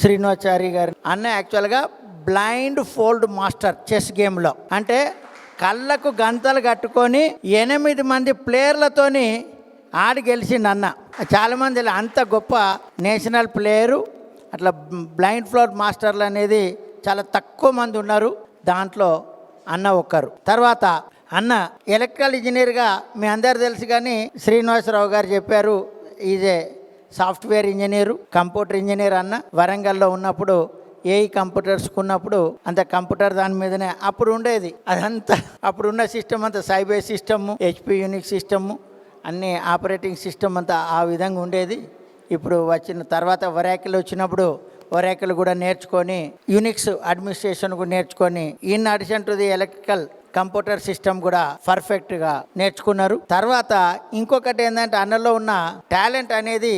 శ్రీనివాచారి గారు అన్న యాక్చువల్గా బ్లైండ్ ఫోల్డ్ మాస్టర్ చెస్ గేమ్లో. అంటే కళ్ళకు గంతలు కట్టుకొని ఎనిమిది మంది ప్లేయర్లతోని ఆడి గెలిచిండు అన్న. చాలామంది అంత గొప్ప నేషనల్ ప్లేయరు అట్లా బ్లైండ్ ఫ్లోర్ మాస్టర్లు అనేది చాలా తక్కువ మంది ఉన్నారు. దాంట్లో అన్న ఒక్కరు. తర్వాత అన్న ఎలక్ట్రికల్ ఇంజనీర్గా మీ అందరు తెలుసు కానీ శ్రీనివాసరావు గారు చెప్పారు ఈజే సాఫ్ట్వేర్ ఇంజనీరు కంప్యూటర్ ఇంజనీర్ అన్న వరంగల్లో ఉన్నప్పుడు ఏఈ కంప్యూటర్స్ ఉన్నప్పుడు అంత కంప్యూటర్ దాని మీదనే అప్పుడు ఉండేది. అదంతా అప్పుడు ఉన్న సిస్టమ్ అంతా cyber system HP unique system అన్ని ఆపరేటింగ్ సిస్టమ్ అంతా ఆ విధంగా ఉండేది. ఇప్పుడు వచ్చిన తర్వాత వరాకిల్ వచ్చినప్పుడు ఒరాకిల్ కూడా నేర్చుకొని యూనిక్స్ అడ్మినిస్ట్రేషన్ కూడా నేర్చుకొని in addition to the electrical computer system కూడా పర్ఫెక్ట్గా నేర్చుకున్నారు. తర్వాత ఇంకొకటి ఏంటంటే అన్నలో ఉన్న టాలెంట్ అనేది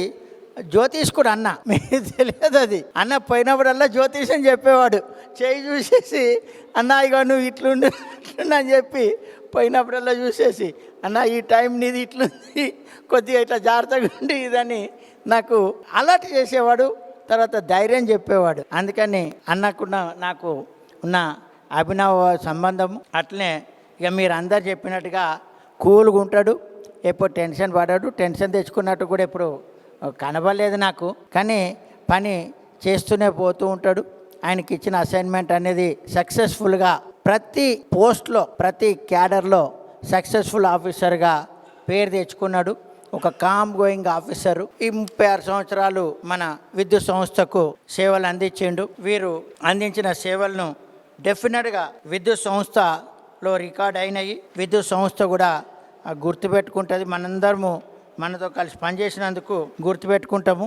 జ్యోతిష్ కూడా అన్న. మీకు తెలియదు అది. అన్న పోయినప్పుడల్లా జ్యోతిషం చెప్పేవాడు. చేయి చూసేసి అన్న ఇక నువ్వు ఇట్లుండు ఇట్లుండు అని చెప్పి పోయినప్పుడల్లా చూసేసి అన్న ఈ టైం నీది ఇట్లుంది కొద్దిగా ఇట్లా జాగ్రత్తగా ఉండి ఇదని నాకు అలర్ట్ చేసేవాడు. తర్వాత ధైర్యం చెప్పేవాడు. అందుకని అన్నకున్న నాకు ఉన్న అభినవ సంబంధం అట్లనే ఇక మీరు అందరు చెప్పినట్టుగా కూల్గా ఉంటాడు. ఎప్పుడు టెన్షన్ పడాడు. టెన్షన్ తెచ్చుకున్నట్టు కూడా ఎప్పుడు కనబడలేదు నాకు. కానీ పని చేస్తూనే పోతూ ఉంటాడు. ఆయనకి ఇచ్చిన అసైన్మెంట్ అనేది సక్సెస్ఫుల్గా ప్రతి పోస్ట్లో ప్రతి క్యాడర్లో సక్సెస్ఫుల్ ఆఫీసర్గా పేరు తెచ్చుకున్నాడు. ఒక కామ్ గోయింగ్ ఆఫీసరు ఈ ముప్పై ఆరు సంవత్సరాలు మన విద్యుత్ సంస్థకు సేవలు అందించిండు. వీరు అందించిన సేవలను డెఫినెట్గా విద్యుత్ సంస్థలో రికార్డ్ అయినాయి. విద్యుత్ సంస్థ కూడా గుర్తుపెట్టుకుంటుంది. మనందరము మనతో కలిసి పనిచేసినందుకు గుర్తుపెట్టుకుంటాము.